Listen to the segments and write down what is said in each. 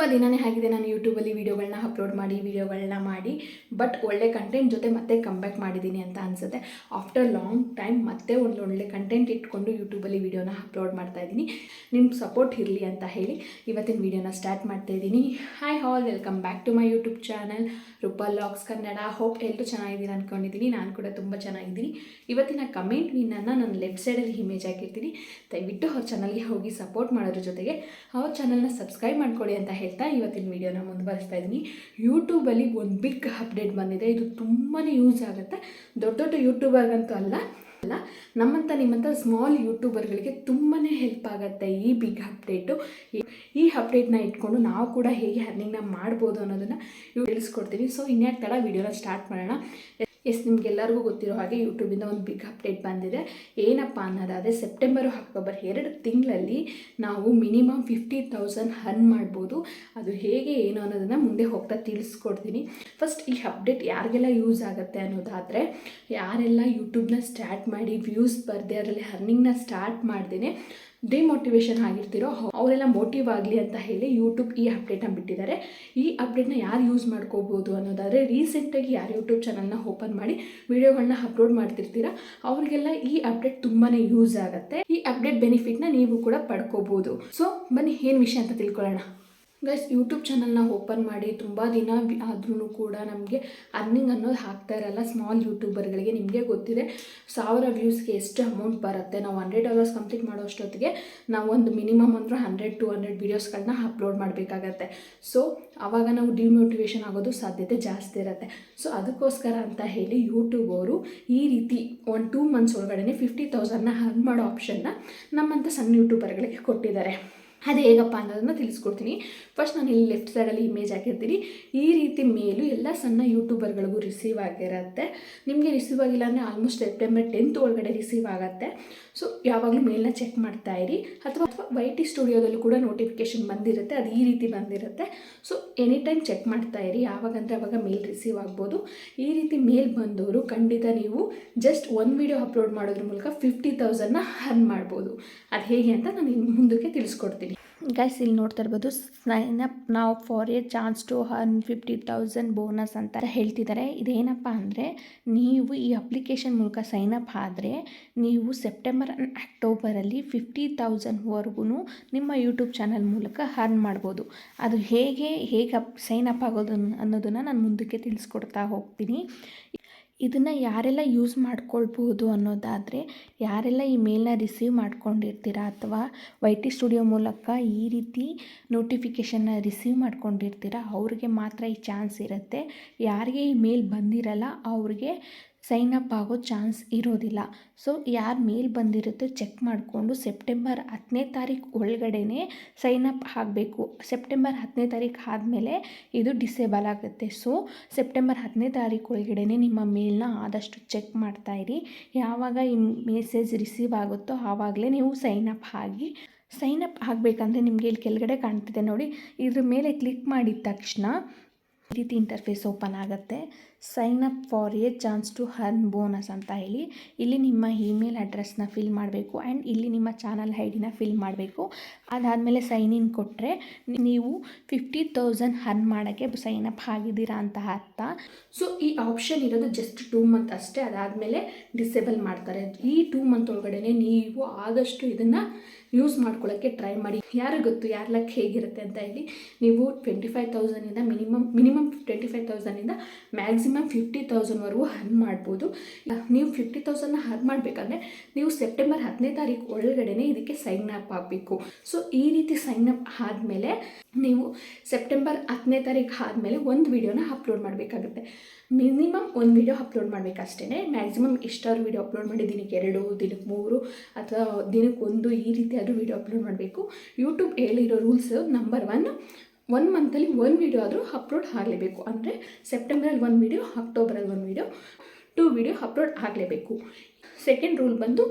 ತುಂಬ ದಿನನೇ ಆಗಿದೆ ನಾನು ಯೂಟ್ಯೂಬಲ್ಲಿ ವೀಡಿಯೋಗಳನ್ನ ಅಪ್ಲೋಡ್ ಮಾಡಿ ವೀಡಿಯೋಗಳನ್ನ ಮಾಡಿ ಬಟ್ ಒಳ್ಳೆ ಕಂಟೆಂಟ್ ಜೊತೆ ಮತ್ತೆ ಕಮ್ಬ್ಯಾಕ್ ಮಾಡಿದ್ದೀನಿ ಅಂತ ಅನಿಸುತ್ತೆ. ಆಫ್ಟರ್ ಲಾಂಗ್ ಟೈಮ್ ಮತ್ತೆ ಒಂದು ಒಳ್ಳೆ ಕಂಟೆಂಟ್ ಇಟ್ಕೊಂಡು ಯೂಟ್ಯೂಬಲ್ಲಿ ವೀಡಿಯೋನ ಅಪ್ಲೋಡ್ ಮಾಡ್ತಾ ಇದ್ದೀನಿ. ನಿಮ್ಮ ಸಪೋರ್ಟ್ ಇರಲಿ ಅಂತ ಹೇಳಿ ಇವತ್ತಿನ ವೀಡಿಯೋನ ಸ್ಟಾರ್ಟ್ ಮಾಡ್ತಾ ಇದ್ದೀನಿ. Hi all welcome back to my YouTube channel Roopa logs Kannada hope ಎಲ್ಲರೂ ಚೆನ್ನಾಗಿದ್ದೀನಿ ಅಂದ್ಕೊಂಡಿದ್ದೀನಿ ನಾನು ಕೂಡ ತುಂಬ ಚೆನ್ನಾಗಿದ್ದೀನಿ. ಇವತ್ತಿನ ಕಮೆಂಟ್ ವಿನ್ನನ್ನು ನಾನು ಲೆಫ್ಟ್ ಸೈಡಲ್ಲಿ ಇಮೇಜ್ ಹಾಕಿರ್ತೀನಿ. ದಯವಿಟ್ಟು ಅವ್ರ ಚಾನಲ್ಗೆ ಹೋಗಿ ಸಪೋರ್ಟ್ ಮಾಡೋದ್ರ ಜೊತೆಗೆ ಅವ್ರ ಚಾನಲ್ನ ಸಬ್ಸ್ಕ್ರೈಬ್ ಮಾಡ್ಕೊಳ್ಳಿ ಅಂತ ಹೇಳ್ತಾ ಇವತ್ತಿನ ವೀಡಿಯೋನ ಮುಂದುವರಿಸ್ತಾ ಇದ್ದೀನಿ. ಯೂಟ್ಯೂಬಲ್ಲಿ ಒಂದು ಬಿಗ್ ಅಪ್ಡೇಟ್ ಬಂದಿದೆ. ಇದು ತುಂಬಾ ಯೂಸ್ ಆಗುತ್ತೆ. ದೊಡ್ಡ ದೊಡ್ಡ ಯೂಟ್ಯೂಬರ್ಗಂತೂ ಅಲ್ಲ ಅಲ್ಲ ನಮ್ಮಂಥ ನಿಮ್ಮಂಥ ಸ್ಮಾಲ್ ಯೂಟ್ಯೂಬರ್ಗಳಿಗೆ ತುಂಬಾ ಹೆಲ್ಪ್ ಆಗುತ್ತೆ ಈ ಬಿಗ್ ಅಪ್ಡೇಟು ಈ ಅಪ್ಡೇಟ್ನ ಇಟ್ಕೊಂಡು ನಾವು ಕೂಡ ಹೇಗೆ ಅರ್ನಿಂಗ್ನ ಮಾಡ್ಬೋದು ಅನ್ನೋದನ್ನು ತಿಳಿಸ್ಕೊಡ್ತೀವಿ ಸೊ ಇನ್ಯಾಕ್ ತಡ ವೀಡಿಯೋನ ಸ್ಟಾರ್ಟ್ ಮಾಡೋಣ. ಎಸ್, ನಿಮಗೆಲ್ಲರಿಗೂ ಗೊತ್ತಿರೋ ಹಾಗೆ ಯೂಟ್ಯೂಬಿಂದ ಒಂದು ಬಿಗ್ ಅಪ್ಡೇಟ್ ಬಂದಿದೆ. ಏನಪ್ಪ ಅನ್ನೋದಾದರೆ ಸೆಪ್ಟೆಂಬರ್ ಅಕ್ಟೋಬರ್ ಎರಡು ತಿಂಗಳಲ್ಲಿ ನಾವು ಮಿನಿಮಮ್ ಫಿಫ್ಟಿ ತೌಸಂಡ್ ಹರ್ನ್ ಮಾಡ್ಬೋದು. ಅದು ಹೇಗೆ, ಏನು ಅನ್ನೋದನ್ನು ಮುಂದೆ ಹೋಗ್ತಾ ತಿಳಿಸ್ಕೊಡ್ತೀನಿ. ಫಸ್ಟ್ ಈ ಅಪ್ಡೇಟ್ ಯಾರಿಗೆಲ್ಲ ಯೂಸ್ ಆಗುತ್ತೆ ಅನ್ನೋದಾದರೆ, ಯಾರೆಲ್ಲ ಯೂಟ್ಯೂಬ್ನ ಸ್ಟಾರ್ಟ್ ಮಾಡಿ ವ್ಯೂಸ್ ಬರ್ದೆ, ಅದರಲ್ಲಿ ಹರ್ನಿಂಗ್ನ ಸ್ಟಾರ್ಟ್ ಮಾಡ್ದೇ ಡಿಮೋಟಿವೇಶನ್ ಆಗಿರ್ತಿರೋ ಅವರೆಲ್ಲ ಮೋಟಿವ್ ಆಗಲಿ ಅಂತ ಹೇಳಿ ಯೂಟ್ಯೂಬ್ ಈ ಅಪ್ಡೇಟ್ನ ಬಿಟ್ಟಿದ್ದಾರೆ. ಈ ಅಪ್ಡೇಟ್ನ ಯಾರು ಯೂಸ್ ಮಾಡ್ಕೋಬೋದು ಅನ್ನೋದಾದರೆ ರೀಸೆಂಟಾಗಿ ಯಾರು ಯೂಟ್ಯೂಬ್ ಚಾನಲ್ನ ಓಪನ್ ಮಾಡಿ ವಿಡಿಯೋಗಳನ್ನ ಅಪ್ಲೋಡ್ ಮಾಡ್ತಿರ್ತೀರ, ಅವ್ರಿಗೆಲ್ಲ ಈ ಅಪ್ಡೇಟ್ ತುಂಬಾ ಯೂಸ್ ಆಗುತ್ತೆ. ಈ ಅಪ್ಡೇಟ್ ಬೆನಿಫಿಟ್ನ ನೀವು ಕೂಡ ಪಡ್ಕೋಬೋದು. ಸೊ ಬನ್ನಿ, ಏನು ವಿಷಯ ಅಂತ ತಿಳ್ಕೊಳ್ಳೋಣ. ಗೈಸ್ ಯೂಟ್ಯೂಬ್ ಚಾನಲ್ನ ಓಪನ್ ಮಾಡಿ ತುಂಬ ದಿನ ಆದ್ರೂ ಕೂಡ ನಮಗೆ ಅರ್ನಿಂಗ್ ಅನ್ನೋದು ಹಾಕ್ತಾ ಇರಲ್ಲ ಸ್ಮಾಲ್ ಯೂಟ್ಯೂಬರ್ಗಳಿಗೆ ನಿಮಗೆ ಗೊತ್ತಿದೆ, ಸಾವಿರ ವ್ಯೂಸ್ಗೆ ಎಷ್ಟು ಅಮೌಂಟ್ ಬರುತ್ತೆ? ನಾವು ಹಂಡ್ರೆಡ್ ಅವರ್ಸ್ ಕಂಪ್ಲೀಟ್ ಮಾಡೋ ಅಷ್ಟೊತ್ತಿಗೆ ನಾವು ಮಿನಿಮಮ್ ಅಂದರೆ ಹಂಡ್ರೆಡ್ ಟು ಹಂಡ್ರೆಡ್ ವೀಡಿಯೋಸ್ಗಳನ್ನ ಅಪ್ಲೋಡ್ ಮಾಡಬೇಕಾಗತ್ತೆ. ಸೊ ಆವಾಗ ನಾವು ಡಿಮೋಟಿವೇಶನ್ ಆಗೋದು ಸಾಧ್ಯತೆ ಜಾಸ್ತಿ ಇರುತ್ತೆ. ಸೊ ಅದಕ್ಕೋಸ್ಕರ ಅಂತ ಹೇಳಿ ಯೂಟ್ಯೂಬ್ ಅವರು ಈ ರೀತಿ ಒಂದು ಟೂ ಮಂತ್ಸ್ ಒಳಗಡೆ ಫಿಫ್ಟಿ ತೌಸಂಡ್ನ ಅರ್ನ್ ಮಾಡೋ ಆಪ್ಷನ್ನ ನಮ್ಮಂಥ ಸಣ್ಣ ಯೂಟ್ಯೂಬರ್ಗಳಿಗೆ ಕೊಟ್ಟಿದ್ದಾರೆ. ಅದು ಹೇಗಪ್ಪ ಅನ್ನೋದನ್ನು ತಿಳಿಸ್ಕೊಡ್ತೀನಿ. ಫಸ್ಟ್ ನಾನು ಇಲ್ಲಿ ಲೆಫ್ಟ್ ಸೈಡಲ್ಲಿ ಇಮೇಜ್ ಹಾಕಿರ್ತೀನಿ. ಈ ರೀತಿ ಮೇಲು ಎಲ್ಲ ಸಣ್ಣ ಯೂಟ್ಯೂಬರ್ಗಳಿಗೂ ರಿಸೀವ್ ಆಗಿರುತ್ತೆ. ನಿಮಗೆ ರಿಸೀವ್ ಆಗಿಲ್ಲ ಅಂದರೆ ಆಲ್ಮೋಸ್ಟ್ ಸೆಪ್ಟೆಂಬರ್ ಟೆಂತ್ ಒಳಗಡೆ ರಿಸೀವ್ ಆಗುತ್ತೆ. ಸೊ ಯಾವಾಗಲೂ ಮೇಲ್ನ ಚೆಕ್ ಮಾಡ್ತಾ ಇರಿ. ಅಥವಾ ಅಥವಾ ವೈ ಟಿ ಸ್ಟುಡಿಯೋದಲ್ಲೂ ಕೂಡ ನೋಟಿಫಿಕೇಶನ್ ಬಂದಿರುತ್ತೆ. ಅದು ಈ ರೀತಿ ಬಂದಿರುತ್ತೆ. ಸೊ ಎನಿ ಟೈಮ್ ಚೆಕ್ ಮಾಡ್ತಾ ಇರಿ. ಯಾವಾಗಂದರೆ ಅವಾಗ ಮೇಲ್ ರಿಸೀವ್ ಆಗ್ಬೋದು. ಈ ರೀತಿ ಮೇಲ್ ಬಂದವರು ಖಂಡಿತ ನೀವು ಜಸ್ಟ್ ಒಂದು ವೀಡಿಯೋ ಅಪ್ಲೋಡ್ ಮಾಡೋದ್ರ ಮೂಲಕ ಫಿಫ್ಟಿ ತೌಸಂಡ್ನ ಅರ್ನ್ ಮಾಡ್ಬೋದು. ಅದು ಹೇಗೆ ಅಂತ ನಾನು ಮುಂದಕ್ಕೆ ತಿಳಿಸ್ಕೊಡ್ತೀನಿ. ಗೈಸ್ ಇಲ್ಲಿ ನೋಡ್ತಾ ಇರ್ಬೋದು ಸೈನ್ ಅಪ್ ನಾವು for a chance to earn fifty thousand bonus ಅಂತ ಹೇಳ್ತಿದ್ದಾರೆ. ಇದೇನಪ್ಪ ಅಂದರೆ, ನೀವು ಈ ಅಪ್ಲಿಕೇಶನ್ ಮೂಲಕ ಸೈನ್ ಅಪ್ ಆದರೆ, ನೀವು ಸೆಪ್ಟೆಂಬರ್ ಆ್ಯಂಡ್ ಅಕ್ಟೋಬರಲ್ಲಿ ಫಿಫ್ಟಿ ತೌಸಂಡ್ವರೆಗೂ ನಿಮ್ಮ ಯೂಟ್ಯೂಬ್ ಚಾನಲ್ ಮೂಲಕ ಅರ್ನ್ ಮಾಡ್ಬೋದು. ಅದು ಹೇಗೆ ಹೇಗೆ ಅಪ್ ಸೈನ್ ಅಪ್ ಆಗೋದು ಅನ್ನೋದನ್ನು ನಾನು ಮುಂದಕ್ಕೆ ತಿಳಿಸ್ಕೊಡ್ತಾ ಹೋಗ್ತೀನಿ. ಇದನ್ನು ಯಾರೆಲ್ಲ ಯೂಸ್ ಮಾಡ್ಕೊಳ್ಬಹುದು ಅನ್ನೋದಾದರೆ ಯಾರೆಲ್ಲ ಈ ಮೇಲ್ನ ರಿಸೀವ್ ಮಾಡ್ಕೊಂಡಿರ್ತೀರಾ ಅಥವಾ ವೈ ಟಿ ಸ್ಟುಡಿಯೋ ಮೂಲಕ ಈ ರೀತಿ ನೋಟಿಫಿಕೇಷನ್ನ ರಿಸೀವ್ ಮಾಡ್ಕೊಂಡಿರ್ತೀರಾ, ಅವ್ರಿಗೆ ಮಾತ್ರ ಈ ಚಾನ್ಸ್ ಇರುತ್ತೆ. ಯಾರಿಗೆ ಈ ಮೇಲ್ ಬಂದಿರಲ್ಲ, ಅವ್ರಿಗೆ ಸೈನ್ ಅಪ್ ಆಗೋ ಚಾನ್ಸ್ ಇರೋದಿಲ್ಲ. ಸೊ, ಯಾರು ಮೇಲ್ ಬಂದಿರುತ್ತೆ ಚೆಕ್ ಮಾಡಿಕೊಂಡು ಸೆಪ್ಟೆಂಬರ್ ಹತ್ತನೇ ತಾರೀಕು ಒಳಗಡೆ ಸೈನ್ ಅಪ್ ಆಗಬೇಕು. ಸೆಪ್ಟೆಂಬರ್ ಹತ್ತನೇ ತಾರೀಕು ಆದಮೇಲೆ ಇದು ಡಿಸೇಬಲ್ ಆಗುತ್ತೆ. ಸೊ, ಸೆಪ್ಟೆಂಬರ್ ಹತ್ತನೇ ತಾರೀಕು ಒಳಗಡೆ ನಿಮ್ಮ ಮೇಲ್ನ ಆದಷ್ಟು ಚೆಕ್ ಮಾಡ್ತಾಯಿರಿ ಯಾವಾಗ ಈ ಮೆಸೇಜ್ ರಿಸೀವ್ ಆಗುತ್ತೋ ಆವಾಗಲೇ ನೀವು ಸೈನ್ ಅಪ್ ಆಗಿ, ಸೈನ್ ಅಪ್ ಆಗಬೇಕಂದ್ರೆ ನಿಮಗೆ ಇಲ್ಲಿ ಕೆಳಗಡೆ ಕಾಣ್ತಿದೆ ನೋಡಿ. ಇದ್ರ ಮೇಲೆ ಕ್ಲಿಕ್ ಮಾಡಿದ ತಕ್ಷಣ ಈ ರೀತಿ ಇಂಟರ್ಫೇಸ್ ಓಪನ್ ಆಗುತ್ತೆ. Sign up for a chance to earn bonus ಅಂತ ಹೇಳಿ, ಇಲ್ಲಿ ನಿಮ್ಮ ಇಮೇಲ್ ಅಡ್ರೆಸ್ನ ಫಿಲ್ ಮಾಡಬೇಕು ಆ್ಯಂಡ್ ಇಲ್ಲಿ ನಿಮ್ಮ ಚಾನಲ್ ಐ ಡಿನ ಫಿಲ್ ಮಾಡಬೇಕು. ಅದಾದಮೇಲೆ ಸೈನ್ ಇನ್ ಕೊಟ್ಟರೆ ನೀವು ಫಿಫ್ಟಿ ತೌಸಂಡ್ ಹರ್ನ್ ಮಾಡೋಕ್ಕೆ ಸೈನ್ ಅಪ್ ಆಗಿದ್ದೀರಾ ಅಂತ ಅರ್ಥ. ಸೊ ಈ ಆಪ್ಷನ್ ಇರೋದು ಜಸ್ಟ್ ಟೂ ಮಂತ್ ಅಷ್ಟೇ, ಅದಾದಮೇಲೆ ಡಿಸೇಬಲ್ ಮಾಡ್ತಾರೆ. ಈ ಟೂ ಮಂತ್ ಒಳಗಡೆ ನೀವು ಆದಷ್ಟು ಇದನ್ನು ಯೂಸ್ ಮಾಡ್ಕೊಳ್ಳೋಕ್ಕೆ ಟ್ರೈ ಮಾಡಿ. ಯಾರು ಗೊತ್ತು, ಯಾರ ಲಕ್ ಹೇಗಿರುತ್ತೆ ಅಂತ ಹೇಳಿ, ನೀವು ಟ್ವೆಂಟಿ ಫೈವ್ ತೌಸಂಡಿಂದ ಮಿನಿಮಮ್ ಮಿನಿಮಮ್ ಟ್ವೆಂಟಿ ಫೈವ್ ತೌಸಂಡಿಂದ ಮ್ಯಾಕ್ಸಿಮಮ್ ಫಿಫ್ಟಿ ತೌಸಂಡ್ವರೆಗೂ ಹರ್ನ್ ಮಾಡ್ಬೋದು. ನೀವು ಫಿಫ್ಟಿ ತೌಸಂಡ್ನ ಹರ್ನ್ ಮಾಡಬೇಕಂದ್ರೆ ನೀವು ಸೆಪ್ಟೆಂಬರ್ ಹತ್ತನೇ ತಾರೀಕು ಒಳಗಡೆನೆ ಇದಕ್ಕೆ ಸೈನ್ ಅಪ್ ಆಗಬೇಕು. ಸೊ ಈ ರೀತಿ ಸೈನ್ ಅಪ್ ಆದಮೇಲೆ ನೀವು ಸೆಪ್ಟೆಂಬರ್ ಹತ್ತನೇ ತಾರೀಕು ಆದಮೇಲೆ ಒಂದು ವಿಡಿಯೋನ ಅಪ್ಲೋಡ್ ಮಾಡಬೇಕಾಗುತ್ತೆ. ಮಿನಿಮಮ್ ಒಂದು ವಿಡಿಯೋ ಅಪ್ಲೋಡ್ ಮಾಡಬೇಕಷ್ಟೇ ಮ್ಯಾಕ್ಸಿಮಮ್ ಎಷ್ಟಾದ್ರು ವಿಡಿಯೋ ಅಪ್ಲೋಡ್ ಮಾಡಿ, ದಿನಕ್ಕೆ ಎರಡು, ದಿನಕ್ಕೆ ಮೂರು, ಅಥವಾ ದಿನಕ್ಕೆ ಒಂದು ಈ ರೀತಿ ವಿಡಿಯೋ ವೀಡಿಯೋ ಅಪ್ಲೋಡ್ ಮಾಡಬೇಕು. ಯೂಟ್ಯೂಬ್ ಹೇಳಿರೋ ರೂಲ್ಸ್ ನಂಬರ್ ಒನ್ ಒನ್ ಮಂತಲ್ಲಿ ಒನ್ ವೀಡಿಯೋ ಆದರೂ ಅಪ್ಲೋಡ್ ಆಗಲೇಬೇಕು. ಅಂದರೆ ಸೆಪ್ಟೆಂಬರಲ್ಲಿ one video ಅಕ್ಟೋಬರಲ್ಲಿ one video two video upload ಆಗಲೇಬೇಕು. ಸೆಕೆಂಡ್ ರೂಲ್ ಬಂದು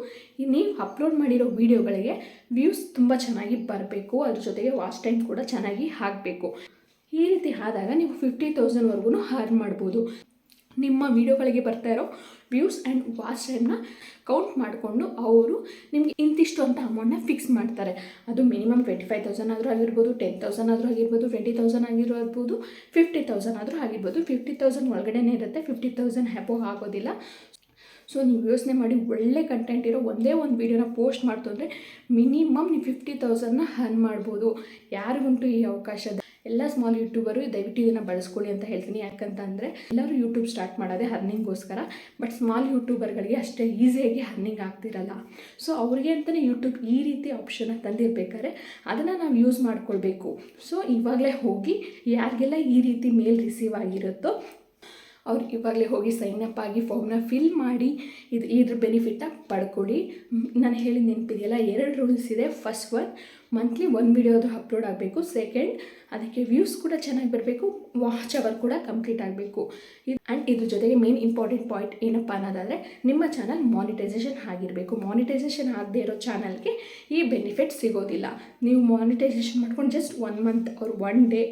ನೀವು ಅಪ್ಲೋಡ್ ಮಾಡಿರೋ ವೀಡಿಯೋಗಳಿಗೆ ವ್ಯೂಸ್ ತುಂಬ ಚೆನ್ನಾಗಿ ಬರಬೇಕು. ಅದ್ರ ಜೊತೆಗೆ ವಾಚ್ ಟೈಮ್ ಕೂಡ ಚೆನ್ನಾಗಿ ಆಗಬೇಕು. ಈ ರೀತಿ ಆದಾಗ ನೀವು ಫಿಫ್ಟಿ ತೌಸಂಡ್ವರೆಗೂ ಹರ್ನ್ ಮಾಡ್ಬೋದು. ನಿಮ್ಮ ವೀಡಿಯೋಗಳಿಗೆ ಬರ್ತಾ ಇರೋ ವ್ಯೂಸ್ ಆ್ಯಂಡ್ ವಾಚ್ ಟೈಮ್ನ ಕೌಂಟ್ ಮಾಡಿಕೊಂಡು ಅವರು ನಿಮಗೆ ಇಂತಿಷ್ಟು ಅಂತ ಅಮೌಂಟ್ನ ಫಿಕ್ಸ್ ಮಾಡ್ತಾರೆ. ಅದು ಮಿನಿಮಮ್ ಟ್ವೆಂಟಿ ಫೈವ್ ತೌಸಂಡ್ ಆದರೂ ಆಗಿರ್ಬೋದು ಟೆನ್ ತೌಸಂಡ್ ಆದರೂ ಆಗಿರ್ಬೋದು ಟ್ವೆಂಟಿ ತೌಸಂಡ್ ಆಗಿರ್ಬೋದು ಫಿಫ್ಟಿ ತೌಸಂಡ್ ಆದರೂ ಆಗಿರ್ಬೋದು ಫಿಫ್ಟಿ ತೌಸಂಡ್ ಒಳಗಡೆನೇ ಇರುತ್ತೆ ಫಿಫ್ಟಿ ತೌಸಂಡ್ ಹ್ಯಾಪೋ ಆಗೋದಿಲ್ಲ. ಸೊ ನೀವು ಯೋಚನೆ ಮಾಡಿ, ಒಳ್ಳೆ ಕಂಟೆಂಟ್ ಇರೋ ಒಂದೇ ಒಂದು ವೀಡಿಯೋನ ಪೋಸ್ಟ್ ಮಾಡ್ತು ಅಂದರೆ ಮಿನಿಮಮ್ ನೀವು ಫಿಫ್ಟಿ ತೌಸಂಡ್ನ ಹರ್ನ್ ಮಾಡ್ಬೋದು. ಯಾರಿಗುಂಟು ಈ ಅವಕಾಶ? ಎಲ್ಲ ಸ್ಮಾಲ್ ಯೂಟ್ಯೂಬರು ದಯವಿಟ್ಟು ಇದನ್ನು ಬಳಸ್ಕೊಳ್ಳಿ ಅಂತ ಹೇಳ್ತೀನಿ. ಯಾಕಂತಂದರೆ ಎಲ್ಲರೂ ಯೂಟ್ಯೂಬ್ ಸ್ಟಾರ್ಟ್ ಮಾಡೋದೇ ಹರ್ನಿಂಗ್ಗೋಸ್ಕರ ಬಟ್ ಸ್ಮಾಲ್ ಯೂಟ್ಯೂಬರ್ಗಳಿಗೆ ಅಷ್ಟೇ ಈಸಿಯಾಗಿ ಹರ್ನಿಂಗ್ ಆಗ್ತಿರಲ್ಲ. ಸೊ ಅವ್ರಿಗೆ ಅಂತಲೇ ಯೂಟ್ಯೂಬ್ ಈ ರೀತಿ ಆಪ್ಷನ್ನ ತಂದಿರ್ಬೇಕಾದ್ರೆ ಅದನ್ನು ನಾವು ಯೂಸ್ ಮಾಡ್ಕೊಳ್ಬೇಕು. ಸೊ ಇವಾಗಲೇ ಹೋಗಿ ಯಾರಿಗೆಲ್ಲ ಈ ರೀತಿ ಮೇಲ್ ರಿಸೀವ್ ಆಗಿರುತ್ತೋ ಅವ್ರು ಇವಾಗಲೇ ಹೋಗಿ ಸೈನ್ ಅಪ್ ಆಗಿ ಫಾರ್ಮ್ನ ಫಿಲ್ ಮಾಡಿ ಇದು ಇದ್ರ ಬೆನಿಫಿಟ್ನ ಪಡ್ಕೊಳ್ಳಿ. ನಾನು ಹೇಳಿದ ನೆನಪಿದೆಯಲ್ಲ, ಎರಡು ರೂಲ್ಸ್ ಇದೆ. ಫಸ್ಟ್ ಒನ್ ಮಂತ್ಲಿ ಒಂದು ವಿಡಿಯೋದು ಅಪ್ಲೋಡ್ ಆಗಬೇಕು. ಸೆಕೆಂಡ್ ಅದಕ್ಕೆ ವ್ಯೂಸ್ ಕೂಡ ಚೆನ್ನಾಗಿ ಬರಬೇಕು. ವಾಚ್ ಅವರ್ ಕೂಡ ಕಂಪ್ಲೀಟ್ ಆಗಬೇಕು. ಇದು ಆ್ಯಂಡ್ ಇದ್ರ ಜೊತೆಗೆ ಮೇನ್ ಇಂಪಾರ್ಟೆಂಟ್ ಪಾಯಿಂಟ್ ಏನಪ್ಪ ಅನ್ನೋದಾದರೆ, ನಿಮ್ಮ ಚಾನಲ್ ಮಾನಿಟೈಸೇಷನ್ ಆಗಿರಬೇಕು. ಮಾನಿಟೈಸೇಷನ್ ಆಗದೆ ಇರೋ ಚಾನಲ್ಗೆ ಈ ಬೆನಿಫಿಟ್ ಸಿಗೋದಿಲ್ಲ. ನೀವು ಮಾನಿಟೈಸೇಷನ್ ಮಾಡ್ಕೊಂಡು ಜಸ್ಟ್ ಒನ್ ಮಂತ್ ಅವ್ರ ಒನ್ ಡೇ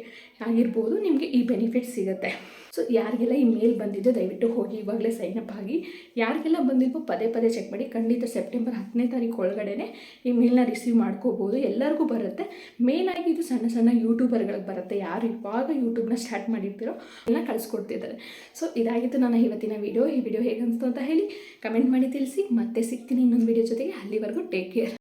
ಆಗಿರ್ಬೋದು, ನಿಮಗೆ ಈ ಬೆನಿಫಿಟ್ ಸಿಗುತ್ತೆ. ಸೊ ಯಾರಿಗೆಲ್ಲ ಈ ಮೇಲ್ ಬಂದಿದ್ದೋ ದಯವಿಟ್ಟು ಹೋಗಿ ಇವಾಗಲೇ ಅಪ್ ಆಗಿ. ಯಾರಿಗೆಲ್ಲ ಬಂದಿದ್ವೋ ಪದೇ ಪದೇ ಚೆಕ್ ಮಾಡಿ. ಖಂಡಿತ ಸೆಪ್ಟೆಂಬರ್ ಹತ್ತನೇ ತಾರೀಕು ಒಳಗಡೆ ಈ ಮೇಲ್ನ ರಿಸೀವ್ ಮಾಡ್ಕೋಬೋದು. ಎಲ್ಲರಿಗೂ ಬರುತ್ತೆ. ಮೇನಾಗಿ ಇದು ಸಣ್ಣ ಸಣ್ಣ ಯೂಟ್ಯೂಬರ್ಗಳಿಗೆ ಬರುತ್ತೆ. ಯಾರು ಇವಾಗ ಯೂಟ್ಯೂಬ್ನ ಸ್ಟಾರ್ಟ್ ಮಾಡಿರ್ತೀರೋ ಎಲ್ಲ ಕಳಿಸ್ಕೊಡ್ತಿದ್ದಾರೆ. ಸೊ ಇದಾಗಿತ್ತು ನನ್ನ ಇವತ್ತಿನ ವಿಡಿಯೋ ಈ ವಿಡಿಯೋ ಹೇಗೆ ಅನಿಸ್ತು ಅಂತ ಹೇಳಿ ಕಮೆಂಟ್ ಮಾಡಿ ತಿಳಿಸಿ. ಮತ್ತೆ ಸಿಗ್ತೀನಿ ಇನ್ನೊಂದು ವಿಡಿಯೋ ಜೊತೆಗೆ. ಅಲ್ಲಿವರೆಗೂ ಟೇಕ್ ಕೇರ್